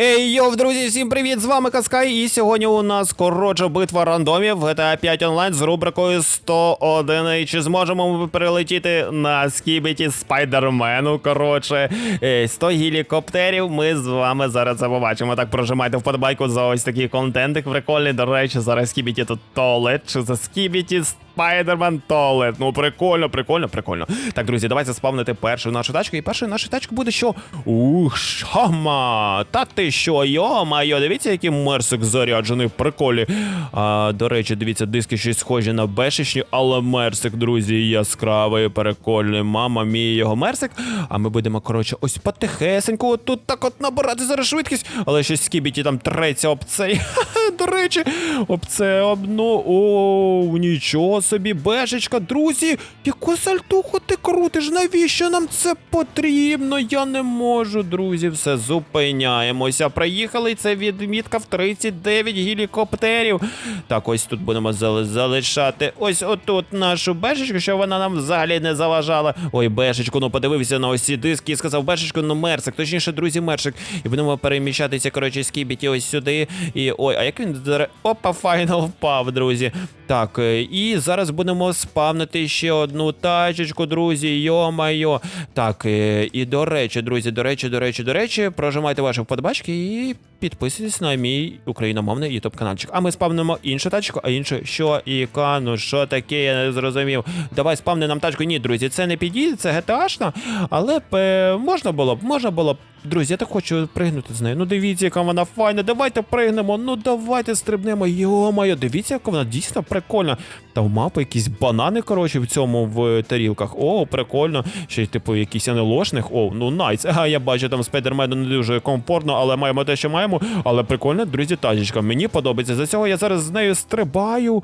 Ей, йоу, друзі, всім привіт! З вами Каскай, і сьогодні у нас коротша битва рандомів GTA 5 онлайн з рубрикою 101. І чи зможемо ми перелетіти на скібіті спайдермену? Коротше, Е, 100 гелікоптерів. Ми з вами зараз це побачимо. Так прожимайте вподобайку за ось такий контентик прикольний. До речі, зараз скібіті тут туалет, чи за скібіті Спайдермен Толет. Ну прикольно, прикольно, прикольно. Так, друзі, давайте спавнити першу нашу тачку. І першою нашою тачкою буде що? Ух, шама! Та ти що, йо-майо, дивіться, який мерсик заряджений в приколі. А, до речі, дивіться, диски щось схожі на бешечні, але мерсик, друзі, яскравий, прикольний. Мама мій його мерсик. А ми будемо, коротше, ось потихесенько от тут так от набирати зараз швидкість. Але щось скібіті там треться об цей. До речі, об це обно. О, нічого собі, бешечка, друзі, яку сальтуху ти крутиш? Навіщо нам це потрібно? Я не можу, друзі. Все зупиняємося. Приїхали. Це відмітка в 39 гелікоптерів. Так, ось тут будемо залишати. Ось отут нашу бешечку, щоб вона нам взагалі не заважала. Ой, бешечку, ну подивився на ось ці диски і сказав, бешечку, ну мерсик, точніше, друзі, мерсик. І будемо переміщатися, коротше, з кібіті ось сюди. І ой, а як він. Опа, файно впав, друзі. Так, е, і зараз будемо спавнити ще одну тачечку, друзі. Йо-майо. Так, е, і до речі, друзі, до речі, до речі, до речі, прожимайте ваші вподобачки і підписуйтесь на мій україномовний ютуб каналчик. А ми спавнимо іншу тачку, а іншу що і ну що таке, я не зрозумів. Давай спавни нам тачку. Ні, друзі, це не підійде, це GTA-шна, але б можна було б, можна було б. Друзі, я так хочу пригнути з нею. Ну дивіться, яка вона файна. Давайте пригнемо. Ну давайте стрибнемо. Йо-моє, дивіться, яка вона дійсно прикольна. Та в мапи якісь банани, коротше, в цьому в тарілках. О, прикольно. Ще й типу якісь анелошних. О, ну найс. Ага, я бачу там спайдермену не дуже комфортно, але маємо те, що маємо. Але прикольно, друзі, тачечка. Мені подобається. За цього я зараз з нею стрибаю.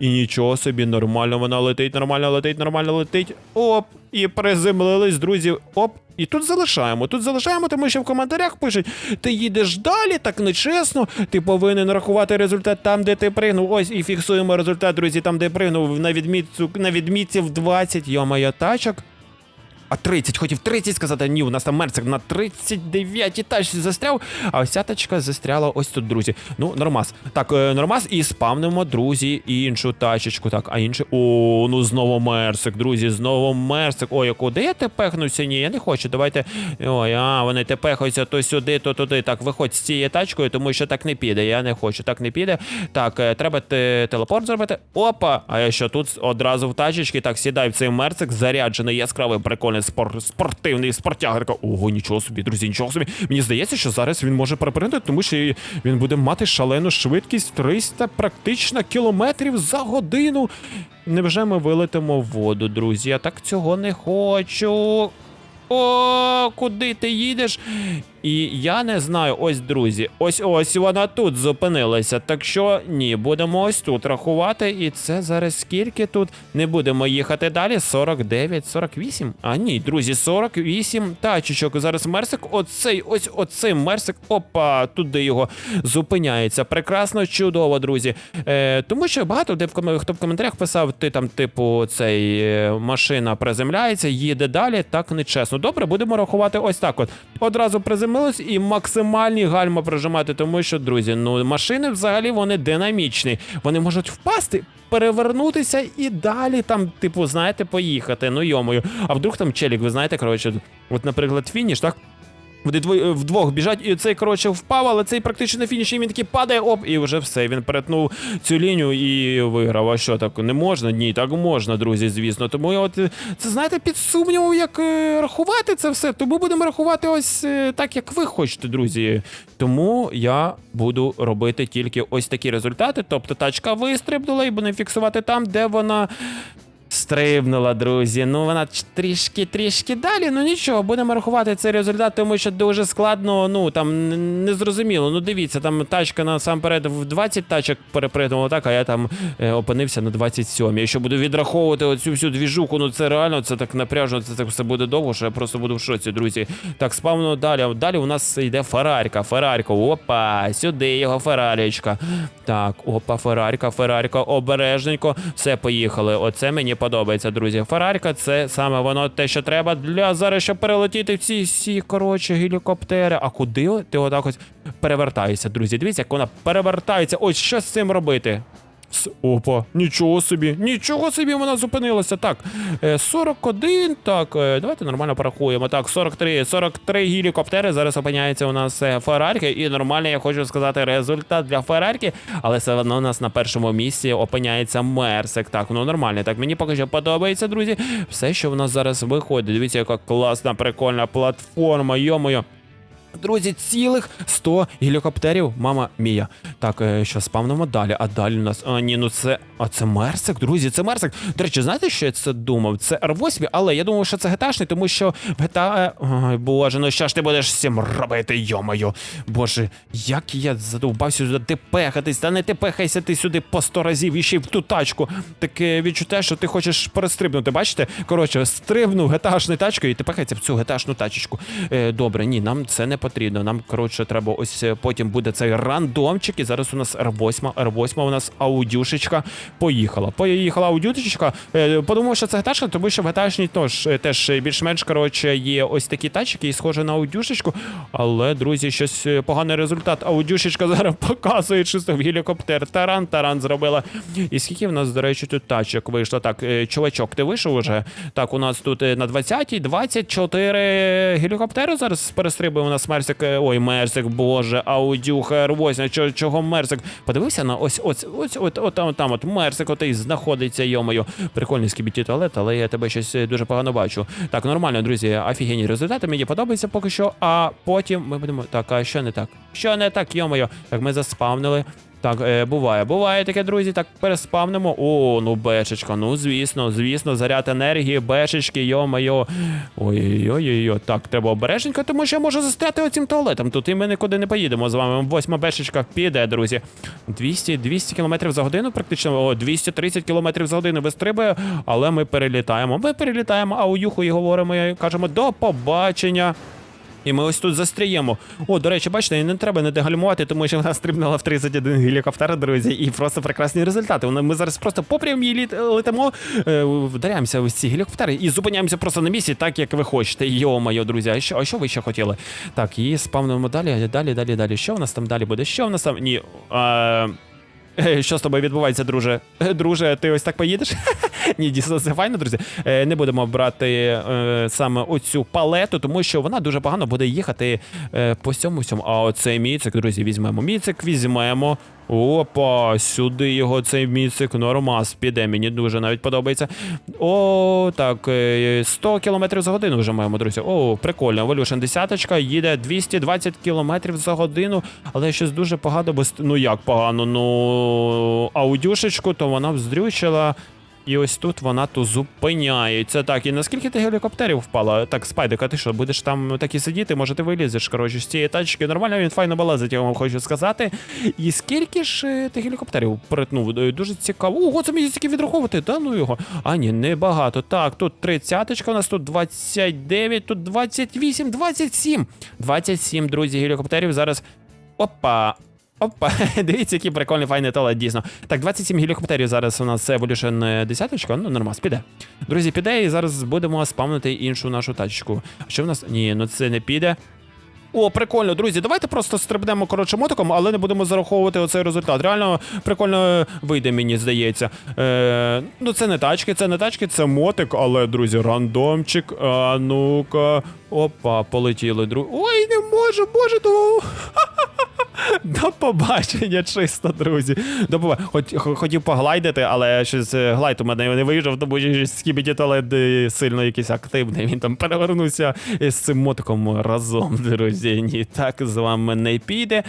І нічого собі, нормально вона летить, нормально летить, нормально летить. Оп, і приземлились, друзі. Оп. І тут залишаємо. Тут залишаємо, тому що в коментарях пишуть: ти їдеш далі, так нечесно. Ти повинен рахувати результат там, де ти пригнув. Ось і фіксуємо результат, друзі, там, де пригнув на відмітку, на відмітці в 20. Йо-моє, тачок. А 30, хотів 30 сказати, ні, у нас там мерцик на 39 тачці застряв, а ось застряла ось тут, друзі. Ну, нормас. Так, е, нормас, і спавнимо, друзі, іншу тачечку. Так, а інше. О, ну знову мерсик, друзі, знову мерсик. Ой, куди я тепехнуся? Ні, я не хочу. Давайте. Ой, а, вони тепехаються то сюди, то туди. Так, виходь з цією тачкою, тому що так не піде. Я не хочу, так не піде. Так, е, треба телепорт зробити. Опа! А я що тут одразу в тачечки, так, сідай в цей мерсик, заряджений, яскравий, прикольний спор... спортивний спортягерка. Ого, нічого собі, друзі, нічого собі. Мені здається, що зараз він може перепринути, тому що він буде мати шалену швидкість 300 практично кілометрів за годину. Невже ми вилетимо воду, друзі? Я так цього не хочу. О, куди ти їдеш? І я не знаю, ось друзі, ось ось вона тут зупинилася. Так що ні, будемо ось тут рахувати. І це зараз скільки тут? Не будемо їхати далі. 49, 48. А ні, друзі, 48 тачечок. Зараз мерсик, оцей, ось оцей мерсик. Опа, туди його зупиняється. Прекрасно, чудово, друзі. Е, тому що багато де в хто в коментарях писав, ти там, типу, цей е, машина приземляється, їде далі. Так нечесно. Добре, будемо рахувати ось так. От одразу приземлились і максимальні гальма прижимати, тому що, друзі, ну машини взагалі вони динамічні. Вони можуть впасти. Перевернутися і далі там, типу, знаєте, поїхати. Ну йомою. А вдруг там челік, ви знаєте, коротше, от, наприклад, фініш, так? Вони дво- вдвох біжать, і цей, коротше, впав, але цей практично на фініші він такий падає, оп, і вже все. Він перетнув цю лінію і виграв. А що так не можна? Ні, так можна, друзі, звісно. Тому я от е, це знаєте, під сумнівом, як е, рахувати це все. Тому будемо рахувати ось е, так, як ви хочете, друзі. Тому я буду робити тільки ось такі результати. Тобто тачка вистрибнула і будемо фіксувати там, де вона. Стрибнула, друзі. Ну вона трішки трішки далі. Ну нічого, будемо рахувати цей результат, тому що дуже складно. Ну там незрозуміло. Ну дивіться, там тачка насамперед в 20 тачок перепригнула так, а я там е, опинився на 27. Якщо буду відраховувати оцю всю двіжуху, ну це реально це так напряжно, це так все буде довго, що я просто буду в шоці, друзі. Так, спавно далі. Далі у нас йде Феррарька, Феррарька. Опа, сюди його Феррарічка. Так, опа, Феррарька, Феррарька, обережненько. Все, поїхали. Оце мені подобається, друзі. Феррарка це саме воно те, що треба для зараз, щоб перелетіти в ці всі коротше гелікоптери. А куди ти отак ось перевертаєшся, друзі? Дивіться, як вона перевертається. Ось що з цим робити? Опа, нічого собі, нічого собі вона зупинилася. Так, е, 41, так, е, давайте нормально порахуємо. Так, 43, 43 гелікоптери зараз опиняється у нас е, Феррарки. І нормально, я хочу сказати, результат для Феррарки, але все одно у нас на першому місці опиняється Мерсик. Так, ну нормально. Так, мені поки що подобається, друзі. Все, що в нас зараз виходить. Дивіться, яка класна, прикольна платформа, йомою. Друзі, цілих 100 гелікоптерів, мама мія. Так, е, що спавнимо далі. А далі у нас. А, ні, ну це. А це Мерсик, друзі, це Мерсик. До речі, знаєте, що я це думав? Це R8, але я думав, що це геташний, тому що в GTA... Ой, боже, ну що ж ти будеш цим робити, йомою. Боже, як я задовбався сюди тепехатись, та не тепехайся ти сюди по 100 разів і ще й в ту тачку. Таке відчуття, що ти хочеш перестрибнути. Бачите? Коротше, стрибнув геташною тачкою і тепехається в цю геташну тачечку. Е, добре, ні, нам це не потрібно. Нам, коротше, треба ось е, потім буде цей рандомчик. І зараз у нас R8, R8 у нас аудюшечка. Поїхала. Поїхала аудюшечка. Е, подумав, що це геташка, тому що в геташній тож, е, теж більш-менш коротше є ось такі тачки, і схоже на аудюшечку. Але, друзі, щось поганий результат. Аудюшечка зараз показує чисто в гелікоптер. Таран, таран зробила. І скільки в нас, до речі, тут тачок вийшло? Так, чувачок, ти вийшов уже? Так, у нас тут на 20-й 24 гелікоптери зараз перестрибує у нас Мерсик. е, Ой, Мерсик, боже, аудюха, R8, чого, чого Мерсик? Подивився на ось ось ось от, от, там, там от Мерсик отей знаходиться, йомою. Прикольний скібіті туалет, але я тебе щось е, дуже погано бачу. Так, нормально, друзі, офігенні результати, мені подобається поки що, а потім ми будемо. Так, а що не так? Що не так, йомою? Так, ми заспавнили. Так, е, буває, буває таке, друзі. Так переспавнимо. О, ну бешечка, ну звісно, звісно, заряд енергії, бешечки, йо-майо. Ой-ой-ой, так, треба обережненько, тому що я можу застряти оцим туалетом. Тут і ми нікуди не поїдемо з вами. Восьма бешечка піде, друзі. 200, 200 км за годину, практично, о, 230 км за годину вистрибує, але ми перелітаємо. Ми перелітаємо, а у юху і говоримо, і кажемо до побачення. І ми ось тут застріємо. О, до речі, бачите, не треба не дегальмувати, тому що вона стрибнула в 31 гелікоптер, друзі, і просто прекрасні результати. Ми зараз просто по прямій літ летимо, е, вдаряємося в ці гелікоптери і зупиняємося просто на місці, так як ви хочете. Йо-моє, друзі, а що, а що ви ще хотіли? Так, і спавнимо далі, далі, далі, далі. Що в нас там далі буде? Що в нас там? Ні. А... Е, Що з тобою відбувається, друже? Е, Друже, ти ось так поїдеш? Ні, дійсно, це файно, друзі. Е, Не будемо брати саме оцю палету, тому що вона дуже погано буде їхати по всьому всьому. А оцей міцик, друзі, візьмемо. Міцик візьмемо. Опа, сюди його цей міцик нормас піде. Мені дуже навіть подобається. О, так, е, 100 км за годину вже маємо, друзі. О, прикольно. Evolution 10 їде 220 км за годину, але щось дуже погано, бо ну як погано, ну аудюшечку, то вона вздрючила. І ось тут вона то зупиняється. Так, і наскільки ти гелікоптерів впала? Так, спайдика, ти що, будеш там так і сидіти? Може, ти вилізеш, коротше, з цієї тачки. Нормально він файно балазить, я вам хочу сказати. І скільки ж е, ти гелікоптерів перетнув? Е, Дуже цікаво. Ого, це мені тільки відраховувати, та ну його. А, ні, небагато. Так, тут 30 у нас тут 29, тут 28, 27. 27, друзі, гелікоптерів зараз. Опа. Опа, дивіться, який прикольний файний туалет, дійсно. Так, 27 гелікоптерів зараз у нас Evolution 10, ну нормас, піде. Друзі, піде, і зараз будемо спавнити іншу нашу тачку. Що в нас? Ні, ну це не піде. О, прикольно, друзі, давайте просто стрибнемо коротше мотиком, але не будемо зараховувати оцей результат. Реально прикольно вийде, мені здається. Е, ну, це не тачки, це не тачки, це мотик, але, друзі, рандомчик. А ну-ка. Опа, полетіли, друзі. Ой, не можу, боже, то. До побачення, чисто, друзі. До побачення. Хоч, хо- хотів поглайдити, але щось е, глайд у мене не вийшов, тому що скібіді туалет е, сильно якийсь активний. Він там перевернувся з цим мотиком разом, друзі. Ні, так з вами не піде.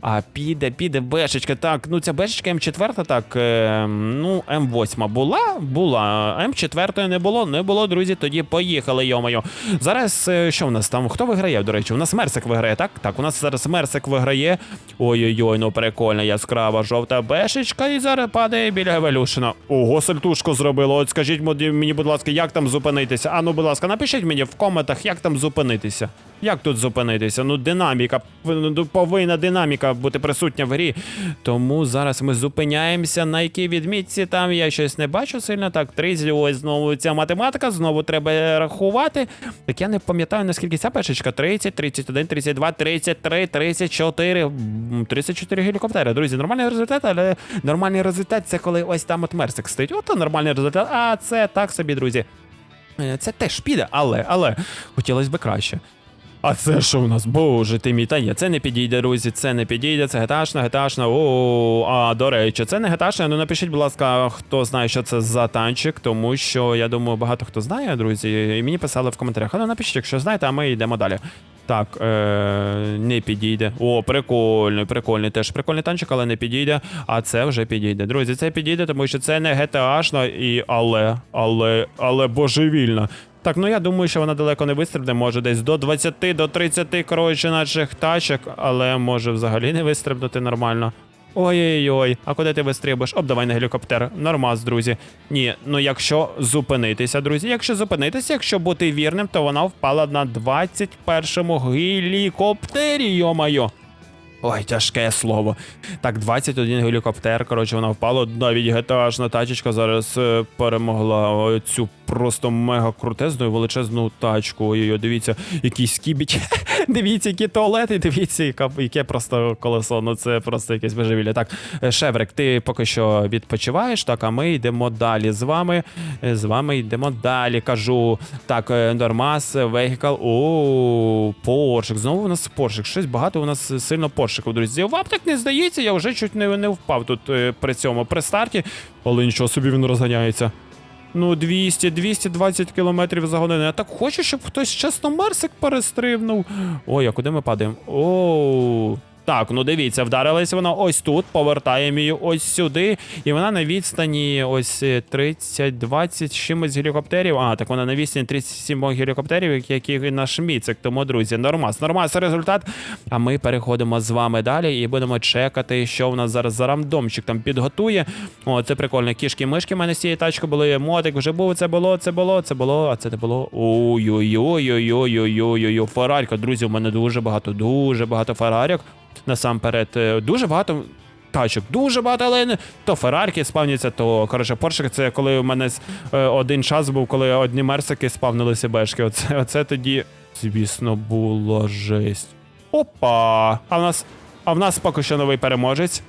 А піде, піде бешечка. Так, ну ця бешечка М4, так. Е, ну, М8 була? Була. М4 не було, не було, друзі. Тоді поїхали, йомайо. Зараз що в нас там? Хто виграє, до речі? У нас Мерсик виграє, так? Так, у нас зараз Мерсик виграє. Ой-ой-ой, ну прикольна яскрава жовта бешечка і зараз падає біля Евелюшина. Ого, сальтушку зробило. От скажіть мені, будь ласка, як там зупинитися? А ну, будь ласка, напишіть мені в коментах, як там зупинитися. Як тут зупинитися? Ну, динаміка, ну, повинна динаміка бути присутня в грі. Тому зараз ми зупиняємося на якій відмітці. Там я щось не бачу сильно. Так, 30, ось знову ця математика, знову треба рахувати. Так я не пам'ятаю, наскільки ця пешечка. 30, 31, 32, 33, 34. М, 34 гелікоптери. Друзі, нормальний результат, але нормальний результат це коли ось там от мерсик стоїть. Ото нормальний результат. А це так собі, друзі. Е, Це теж піде, але, але хотілося б краще. А це що в нас? Боже ти мій, та ні, це не підійде, друзі, це не підійде, це геташна, геташна. О, а до речі, це не геташна. Ну напишіть, будь ласка, хто знає, що це за танчик, тому що я думаю, багато хто знає, друзі. І мені писали в коментарях. А ну напишіть, якщо знаєте, а ми йдемо далі. Так, е, не підійде. О, прикольний, прикольний. Теж прикольний танчик, але не підійде. А це вже підійде. Друзі, це підійде, тому що це не GTA-шно і але, але, але божевільно. Так, ну я думаю, що вона далеко не вистрибне, може десь до 20 до 30, коротше, наших тачок, але може взагалі не вистрибнути нормально. Ой-ой-ой, а куди ти вистрибиш? Оп, давай на гелікоптер. Нормас, друзі. Ні, ну якщо зупинитися, друзі, якщо зупинитися, якщо бути вірним, то вона впала на 21-му гелікоптері, йо-майо. Ой, тяжке слово. Так, 21 гелікоптер. Коротше, вона впала. Навіть GTA-шна тачечка зараз е, перемогла цю просто мега крутезну і величезну тачку. Ой-ой, дивіться, який скібіч. дивіться, які туалети, дивіться, яке просто колесо. Ну це просто якесь божевілля. Так, е, Шеврик, ти поки що відпочиваєш, так, а ми йдемо далі з вами. Е, З вами йдемо далі. Кажу. Так, е, Нормас, Вейкал. О, Поршик. Знову у нас Поршик. Щось багато у нас сильно Поршиків, друзі. Вам так не здається, я вже чуть не, не впав тут при цьому при старті. Але нічого собі він розганяється. Ну, 200, 220 км за годину. Я так хочу, щоб хтось чесно Мерсик перестрибнув. Ой, а куди ми падаємо? Оу. Так, ну дивіться, вдарилась вона ось тут, повертаємо її ось сюди, і вона на відстані ось е, 30-20 чимось гелікоптерів. А, так вона на відстані 37 гелікоптерів, які наш міцик. Тому, друзі, нормас. Нормас результат. А ми переходимо з вами далі і будемо чекати, що в нас зараз за рандомчик там підготує. О, це прикольно. Кішки-мишки в мене з цієї тачки були. Мотик вже був, це було, це було, це було, а це не було. Ой-ой-ой-ой-ой-ой-ой-ой. Феррарька, друзі, у мене дуже багато, дуже багато феррарьок. Насамперед, е, дуже багато. Тачок дуже багато, але то Феррарки спавняться, то коротше Поршик. Це коли у мене е, один час був, коли одні мерсики спавнилися бешки. Оце, оце тоді, звісно, було жесть. Опа! А в нас, а в нас поки що новий переможець.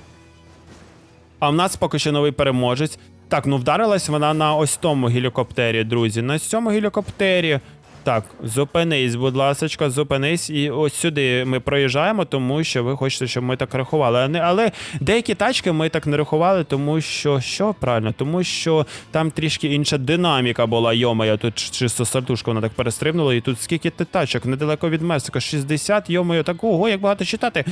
А в нас поки що новий переможець. Так, ну вдарилась вона на ось тому гелікоптері, друзі. На цьому гелікоптері. Так, зупинись, будь ласка, зупинись. І ось сюди ми проїжджаємо, тому що ви хочете, щоб ми так рахували. Але, деякі тачки ми так не рахували, тому що що правильно? Тому що там трішки інша динаміка була. Йомая, тут чисто сальтушка вона так перестрибнула. І тут скільки ти тачок недалеко від Месика? 60, йомаю, так ого, як багато читати.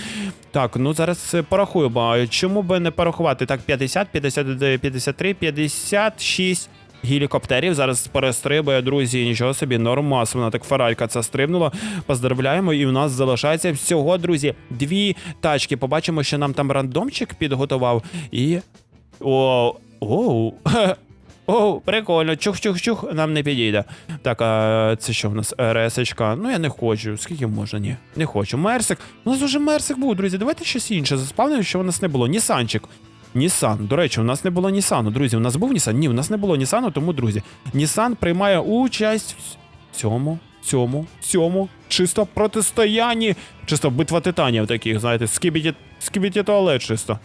Так, ну зараз е, порахуємо. Чому би не порахувати? Так, 50, 59, 53, 56 гелікоптерів. Зараз перестрибує, друзі, нічого собі, нормас. Вона так фаралька ця стрибнула. Поздравляємо, і у нас залишається всього, друзі, дві тачки. Побачимо, що нам там рандомчик підготував. І. О, оу. О, прикольно, чух-чух-чух, нам не підійде. Так, а це що в нас? РСочка. Ну я не хочу. Скільки можна? Ні, не хочу. Мерсик. У нас уже Мерсик був, друзі. Давайте щось інше. Заспавнимо, що у нас не було. Нісанчик. Нісан. До речі, у нас не було Нісану. Друзі, у нас був Нісан? Ні, у нас не було Нісану, тому, друзі, Нісан приймає участь в цьому, цьому, цьому чисто протистоянні. Чисто битва титанів таких, знаєте, скібіті, скібіті туалет чисто.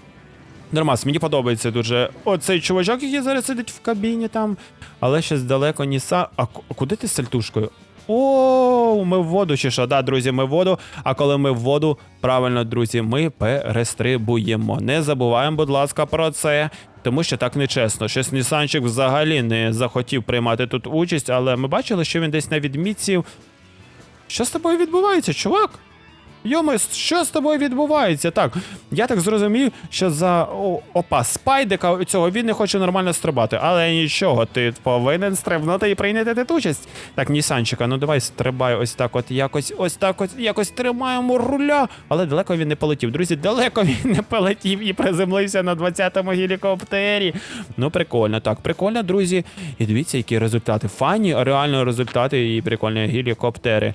Нормас, мені подобається дуже оцей чувачок, який зараз сидить в кабіні там, але щось далеко Ніса. А куди ти з сальтушкою? О, ми в воду чи що? Да, друзі, ми в воду. А коли ми в воду, правильно, друзі, ми перестрибуємо. Не забуваємо, будь ласка, про це. Тому що так нечесно. Щось Нісанчик взагалі не захотів приймати тут участь, але ми бачили, що він десь на відмітці. Що з тобою відбувається, чувак? Йоми, що з тобою відбувається? Так, я так зрозумів, що за опа, спайдика цього він не хоче нормально стрибати. Але нічого, ти повинен стрибнути і прийняти тут участь. Так, Нісанчика, ну давай стрибай ось так, от якось, ось так, от якось тримаємо руля. Але далеко він не полетів. Друзі, далеко він не полетів і приземлився на 20-му гелікоптері. Ну, прикольно, так, прикольно, друзі. І дивіться, які результати. Фані, реально результати і прикольні гелікоптери.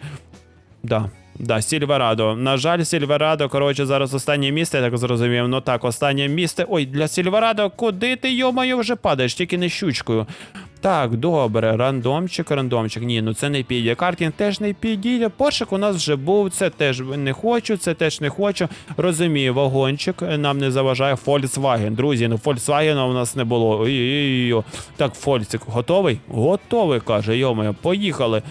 Да. Да, Сільверадо. На жаль, Сільверадо, коротше, зараз останнє місце, я так зрозумів. Ну так, останнє місце. Ой, для Сільверадо, куди ти, йомаю, вже падаєш, тільки не щучкою. Так, добре, рандомчик, рандомчик. Ні, ну це не піде. Картінг теж не підійде. Пошик у нас вже був, це теж не хочу, це теж не хочу. Розумію, вагончик нам не заважає. Volkswagen. Друзі, ну Volkswagen у нас не було. Ой-ой-ой. Так, Фольцик, готовий? Готовий, каже, йомаю, поїхали.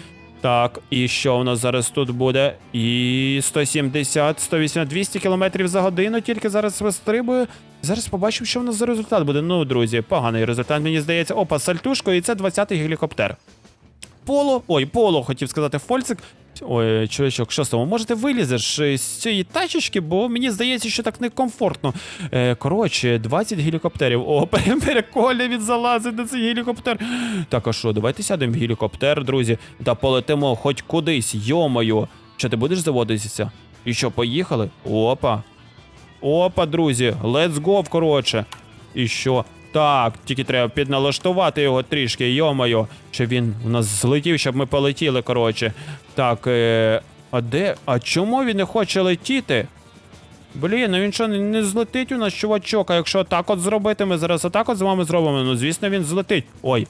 Так, і що у нас зараз тут буде? І 170, 180, 200 км за годину тільки зараз вистрибую. Зараз побачимо, що у нас за результат буде. Ну, друзі, поганий результат, мені здається. Опа, сальтушко, і це 20-й гелікоптер. Поло, ой, поло, хотів сказати, Фольцик. Ой, чоловічок, що з того? Може, ти вилізеш е, з цієї тачечки, бо мені здається, що так некомфортно. Е, коротше, 20 гелікоптерів. О, прикольно він залазить на цей гелікоптер. Так, а що, давайте сядемо в гелікоптер, друзі, та полетимо хоч кудись, йомою. Що ти будеш заводитися? І що, поїхали? Опа. Опа, друзі, let's go, коротше. І що? Так, тільки треба підналаштувати його трішки, йомайо, щоб він у нас злетів, щоб ми полетіли, коротше. Так, е, а де? А чому він не хоче летіти? Блін, ну він що не злетить у нас, чувачок, а якщо так от зробити, ми зараз отак от з вами зробимо, ну звісно, він злетить. Ой.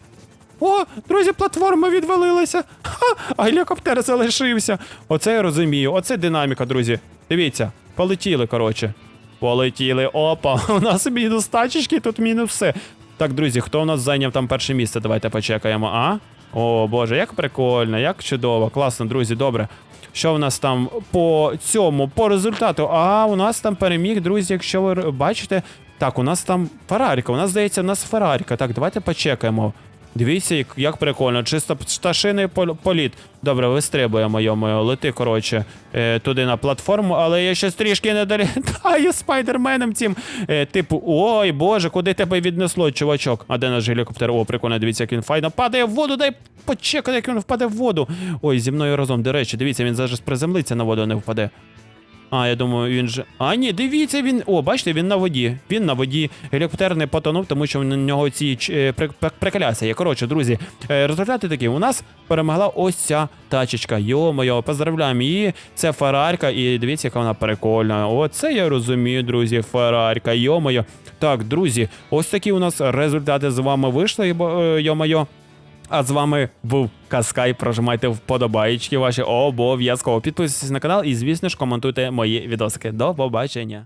О, друзі, платформа відвалилася. Ха, а гелікоптер залишився. Оце я розумію, оце динаміка, друзі. Дивіться, полетіли, коротше. Полетіли. Опа, у нас мінус тачечки, тут мінус все. Так, друзі, хто у нас зайняв там перше місце? Давайте почекаємо, а? О, боже, як прикольно, як чудово, класно, друзі, добре. Що в нас там по цьому, по результату? А, у нас там переміг, друзі, якщо ви бачите. Так, у нас там Ферраріка, у нас здається, у нас Ферраріка. Так, давайте почекаємо. Дивіться, як, прикольно, чисто пташиний політ. Добре, вистрибуємо, йомою, лети, коротше, е, туди на платформу, але я щось трішки не долітаю спайдерменом цим. Е, типу, ой, боже, куди тебе віднесло, чувачок? А де наш гелікоптер? О, прикольно, дивіться, як він файно падає в воду, дай почекати, як він впаде в воду. Ой, зі мною разом. До речі, дивіться, він зараз приземлиться на воду, не впаде. А, я думаю, він же. А, ні, дивіться, він. О, бачите, він на воді. Він на воді. Гелікоптер не потонув, тому що на нього ці е, при- при- є. Коротше, друзі, е, результати такі. У нас перемогла ось ця тачечка. Йо-моє, поздравляємо її. Це Феррарка, і дивіться, яка вона прикольна. Оце я розумію, друзі. Феррарка, йо-моє. Так, друзі, ось такі у нас результати з вами вийшли, е, йо-моє. А з вами був Каскай. Прожимайте вподобаєчки ваші обов'язково. Підписуйтесь на канал і, звісно ж, коментуйте мої відосики. До побачення.